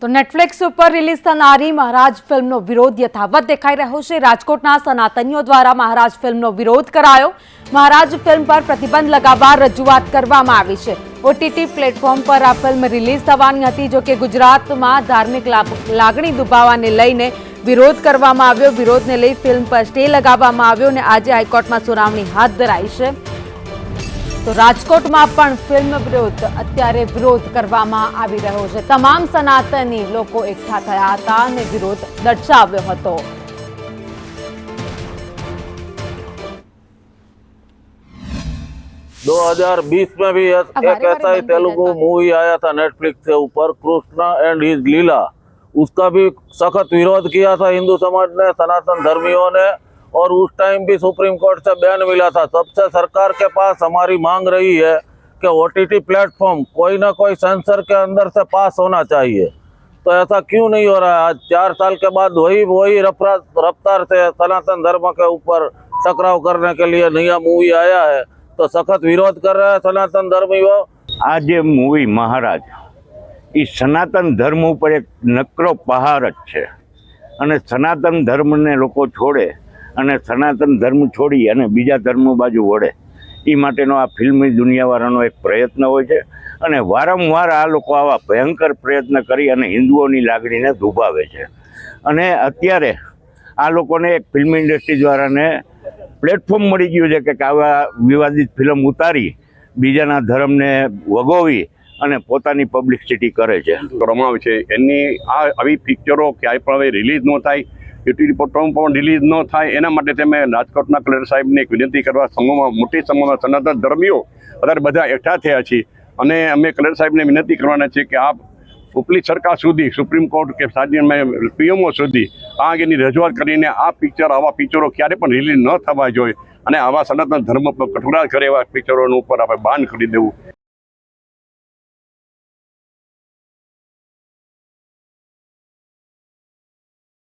તો નેટફ્લિક્સ ઉપર રિલીઝ થનારી મહારાજ ફિલ્મનો વિરોધ યથાવત દેખાઈ રહ્યો છે. રાજકોટના સનાતનીઓ દ્વારા મહારાજ ફિલ્મનો વિરોધ કરાયો. મહારાજ ફિલ્મ પર પ્રતિબંધ લગાવવા રજૂઆત કરવામાં આવી છે. ઓટીટી પ્લેટફોર્મ પર આ ફિલ્મ રિલીઝ થવાની હતી, જો કે ગુજરાતમાં ધાર્મિક લાગ- લાગણી દુભાવાને લઈને વિરોધ કરવામાં આવ્યો. વિરોધને લઈ ફિલ્મ પર સ્ટે લગાવવામાં આવ્યો અને આજે હાઈકોર્ટમાં સુનાવણી હાથ ધરાઈ છે. તો રાજકોટમાં પણ ફિલ્મ વિરોધ અત્યારે વિરોધ કરવામાં આવી રહ્યો છે તમામ સનાતની લોકો એકઠા થયા હતા અને વિરોધ દર્શાવ્યો હતો दो हजार बीस में भी एक अब एक बारी-बारी ऐसा ही बंद हो तेलुगु जाता है। मूवी आया था नेटफ्लिक्स के ऊपर कृष्णा एंड हिज लीला उसका भी सख्त विरोध किया था हिंदू समाज ने सनातन धर्मियों ने और उस टाइम भी सुप्रीम कोर्ट से बयान मिला था तब से सरकार के पास हमारी मांग रही है कि ओटीटी प्लेटफॉर्म कोई ना कोई सेंसर के अंदर से पास होना चाहिए तो ऐसा क्यों नहीं हो रहा है आज चार साल के बाद वही वही रफ्तार रफ्तार से सनातन धर्म के ऊपर टकराव करने के लिए नया मूवी आया है तो सख्त विरोध कर रहे हैं सनातन धर्मियों આ જે મૂવી મહારાજ એ સનાતન ધર્મ ઉપર એક નકરો પહાર જ છે અને સનાતન ધર્મને લોકો છોડે અને સનાતન ધર્મ છોડી અને બીજા ધર્મો બાજુ વળે. એ માટેનો આ ફિલ્મી દુનિયાવાળાનો એક પ્રયત્ન હોય છે. અને વારંવાર આ લોકો આવા ભયંકર પ્રયત્ન કરી અને હિન્દુઓની લાગણીને દુભાવે છે. અને અત્યારે આ લોકોને એક ફિલ્મ ઇન્ડસ્ટ્રી દ્વારાને પ્લેટફોર્મ મળી ગયું છે કે આવા વિવાદિત ફિલ્મ ઉતારી, બીજાના ધર્મને વગોવી અને પોતાની પબ્લિસિટી કરે છે. રમાવ છે. એની આ આવી પિક્ચરો ક્યાંય પણ હવે રિલીઝ ન થાય. યુટીલી પ્લેટફોર્મ પણ રિલીઝ ન થાય એના માટે તમે રાજકોટના કલેક્ટર સાહેબને એક વિનંતી કરવા સમૂહમાં મોટી સમૂહમાં સનાતન ધર્મીઓ અત્યારે બધા એકઠા થયા છીએ. અને અમે કલેક્ટર સાહેબને વિનંતી કરવાના છીએ કે આપ ઉપલી સરકાર સુધી, સુપ્રીમ કોર્ટ કે સાજીમાં પીએમઓ સુધી આ અંગેની રજૂઆત કરીને આ પિક્ચર, આવા પિક્ચરો ક્યારે પણ રિલીઝ ન થવા જોઈએ. અને આવા સનાતન ધર્મ પર કઠોરા કરે એવા પિક્ચરોનું ઉપર આપણે બાન કરી દેવું.